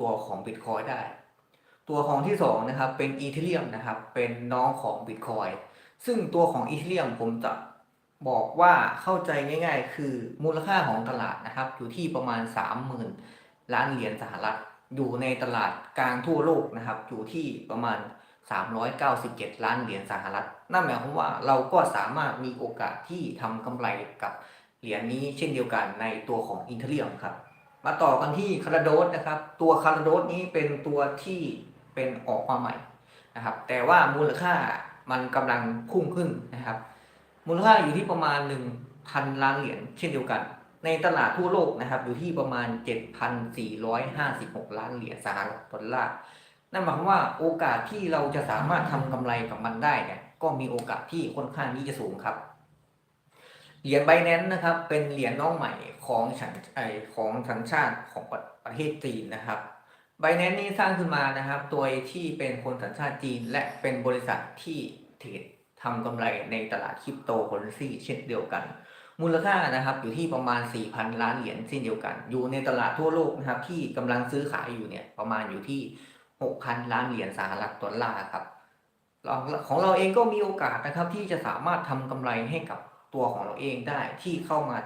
ตัวของ Bitcoin ได้ ตัวของที่สองนะครับเป็นอีเทเรียมนะครับเป็นน้องของ Bitcoin ซึ่งตัวของอีเทเรียมผมจะบอกว่าเข้าใจง่าย ๆ คือมูลค่าของตลาดนะครับอยู่ที่ประมาณ 30,000 ล้านเหรียญสหรัฐ อยู่ในตลาดกลางทั่วโลกนะครับอยู่ที่ประมาณ 397 ล้านเหรียญสหรัฐ นั่นหมายความว่าเราก็สามารถมีโอกาสที่ทำกำไรกับเหรียญนี้เช่นเดียวกันในตัวของอินเทเรียมครับ มาต่อกันที่คาราโดสนะครับ ตัวคาราโดสนี้เป็นตัวที่เป็นออกมาใหม่นะครับ แต่ว่ามูลค่ามันกำลังพุ่งขึ้นนะครับ มูลค่าอยู่ที่ประมาณ 1,000 ล้านเหรียญเช่นเดียวกัน ในตลาดทั่วโลกนะครับ อยู่ที่ประมาณ 7,456 ล้านเหรียญสหรัฐดอลลาร์นั่นหมายความว่าโอกาสที่เราจะสามารถทำกำไรกับมันได้เนี่ยก็มีโอกาสที่ค่อนข้างที่จะสูงครับ เหรียญไบแนนนะครับ เป็นเหรียญน้องใหม่ของฉันไอของสัญชาติของประประเทศจีนนะครับไบแนนนี่สร้างขึ้นมานะครับ โดยที่เป็นคนสัญชาติจีน และเป็นบริษัทที่เทรดทำกำไรในตลาดคริปโตเคอเรนซีเช่นเดียวกัน มูลค่านะครับอยู่ที่ประมาณ 4,000 ล้านเหรียญเช่นเดียวกัน อยู่ในตลาดทั่วโลกนะครับ ที่กำลังซื้อขายอยู่เนี่ยประมาณอยู่ที่ 6,000 ล้านเหรียญสหรัฐดอลลาร์ครับเราของเราเองก็มีโอกาสนะครับที่จะสามารถทำกำไรให้กับ ตัวของเราเองได้ที่เข้ามา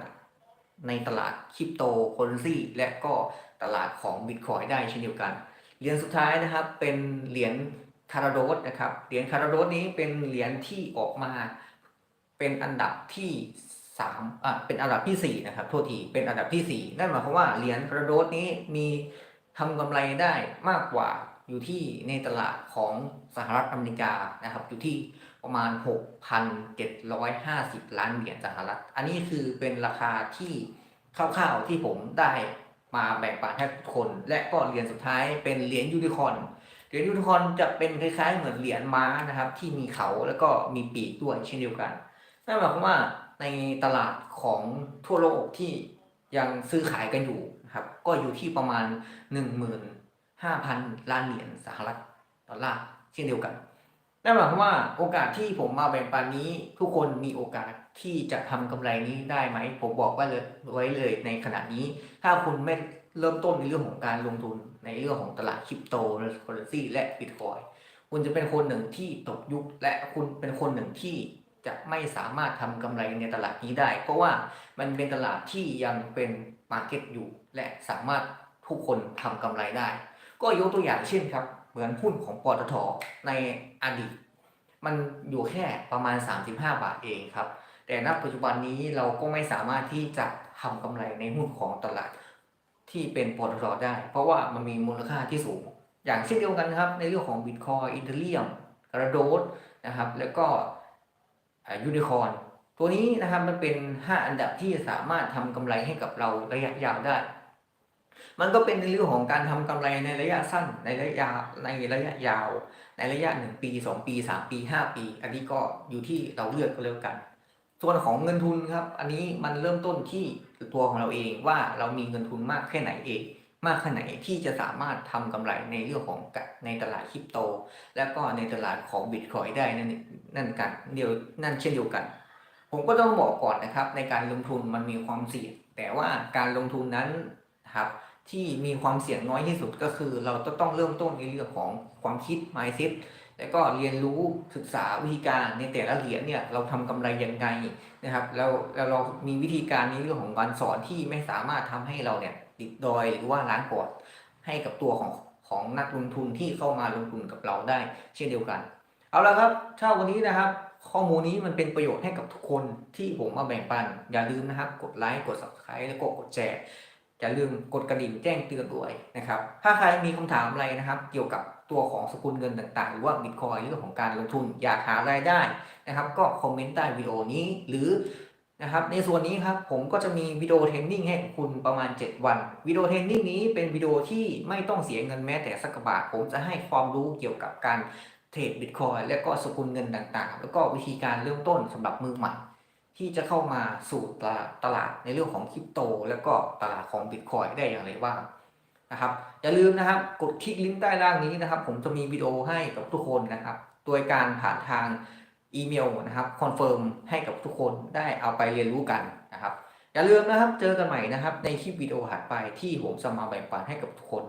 ในตลาดคริปโตเคอเรนซีและก็ตลาดของบิตคอยได้เช่นเดียวกัน เหรียญสุดท้ายนะครับเป็นเหรียญคาราโดสนะครับ เหรียญคาราโดสนี้เป็นเหรียญที่ออกมาเป็นอันดับที่สามอะเป็นอันดับที่สี่นะครับโทษที เป็นอันดับที่สี่นั่นหมายความว่าเหรียญคาราโดสนี้มีทำกำไรได้มากกว่าอยู่ที่ในตลาดของสหรัฐอเมริกานะครับ อยู่ที่ ประมาณ 6,750 ล้านเหรียญสหรัฐ อันนี้คือเป็นราคาที่คร่าวๆที่ผมได้มาแบ่งปันให้ทุกคน และก็เหรียญสุดท้ายเป็นเหรียญยูนิคอนเหรียญยูนิคอนจะเป็นคล้ายๆเหมือนเหรียญม้านะครับ ที่มีเขาแล้วก็มีปีกด้วยเช่นเดียวกันนั่นหมายความว่าในตลาดของทั่วโลกที่ยังซื้อขายกันอยู่นะครับก็อยู่ที่ประมาณ 15,000 ล้านเหรียญสหรัฐดอลลาร์เช่นเดียวกัน นั่นหมายความว่าโอกาสที่ผมมาแบ่งปันนี้ ทุกคนมีโอกาสที่จะทำกำไรนี้ได้ไหม ผมบอกไว้เลยไว้เลยในขณะนี้ ถ้าคุณไม่เริ่มต้นในเรื่องของการลงทุนในเรื่องของตลาดคริปโตเคอเรนซีและบิตคอยคุณจะเป็นคนหนึ่งที่ตกยุค และคุณเป็นคนหนึ่งที่จะไม่สามารถทำกำไรในตลาดนี้ได้ เพราะว่ามันเป็นตลาดที่ยังเป็นมาร์เก็ตอยู่ และสามารถทุกคนทำกำไรได้ ก็ยกตัวอย่างเช่นครับ เหมือนหุ้นของปตทในอดีต มันอยู่แค่ประมาณ 35 บาทเองครับ แต่ณปัจจุบันนี้เราก็ไม่สามารถที่จะทำกำไรในหุ้นของตลาดที่เป็นปตทได้ เพราะว่ามันมีมูลค่าที่สูง อย่างเช่นเดียวกันครับ ในเรื่องของบิตคอยอินเทเรียมกระโดดนะครับ แล้วก็ยูนิคอร์นตัวนี้นะครับมันเป็น 5 อันดับที่สามารถทำกำไรให้กับเราระยะยาวได้ มันก็เป็นในเรื่องของการทำกำไรในระยะสั้นในระยะในระยะยาว ในระยะ1ปี2ปี3ปี5ปี อันนี้ก็อยู่ที่เราเลือกก็แล้วกัน ส่วนของเงินทุนครับ อันนี้มันเริ่มต้นที่ตัวของเราเองว่าเรามีเงินทุนมากแค่ไหนเองมากแค่ไหนที่จะสามารถทำกำไรในเรื่องของในตลาดคริปโต และก็ในตลาดของบิตคอยได้นั่นนั่นกันเดียวนั่นเช่นเดียวกัน ผมก็ต้องบอกก่อนนะครับ ในการลงทุนมันมีความเสี่ยงแต่ว่าการลงทุนนั้นครับ ที่มีความเสี่ยงน้อยที่สุดก็คือ เราจะต้องเริ่มต้นในเรื่องของความคิด mindset แล้วก็เรียนรู้ศึกษาวิธีการในแต่ละเหรียญเนี่ยเราทำกำไรยังไงนะครับแล้วแล้วเรามีวิธีการในเรื่องของการสอนที่ไม่สามารถทำให้เราเนี่ยติดดอยหรือว่าล้างปอดให้กับตัวของของนักลงทุนที่เข้ามาลงทุนกับเราได้ เช่นเดียวกัน เอาละครับเช้าวันนี้นะครับ ข้อมูลนี้มันเป็นประโยชน์ให้กับทุกคนที่ผมมาแบ่งปัน อย่าลืมนะครับ กดไลค์กด subscribe แล้วก็กดแชร์ อย่าลืมกดกระดิ่งแจ้งเตือนด้วยนะครับ ถ้าใครมีคำถามอะไรนะครับ เกี่ยวกับตัวของสกุลเงินต่างๆ หรือว่าบิตคอยเรื่องของการลงทุนอยากหารายได้นะครับ ก็คอมเมนต์ใต้วิดีโอนี้หรือนะครับในส่วนนี้ครับผมก็จะมีวิดีโอเทรนนิ่งให้คุณประมาณ 7 วันวิดีโอเทรนนิ่งนี้เป็นวิดีโอที่ไม่ต้องเสียเงินแม้แต่สักบาท ผมจะให้ความรู้เกี่ยวกับการเทรดบิตคอยและก็สกุลเงินต่างๆ แล้วก็วิธีการเริ่มต้นสำหรับมือใหม่ ที่จะเข้ามาสู่ตลาดลาดในเรื่องของคริปโต แล้วก็ตลาดของบิตคอยได้อย่างไรบ้างนะครับอย่าลืมนะครับกดคลิกลิงก์ใต้ล่างนี้นะครับ ผมจะมีวิดีโอให้กับทุกคนนะครับโดยการผ่านทางอีเมลนะครับคอนเฟิร์มให้กับทุกคนได้เอาไปเรียนรู้กันนะครับ อย่าลืมนะครับเจอกันใหม่นะครับ ในคลิปวิดีโอถัดไปที่ผมจะมาแบ่งปันให้กับทุกคน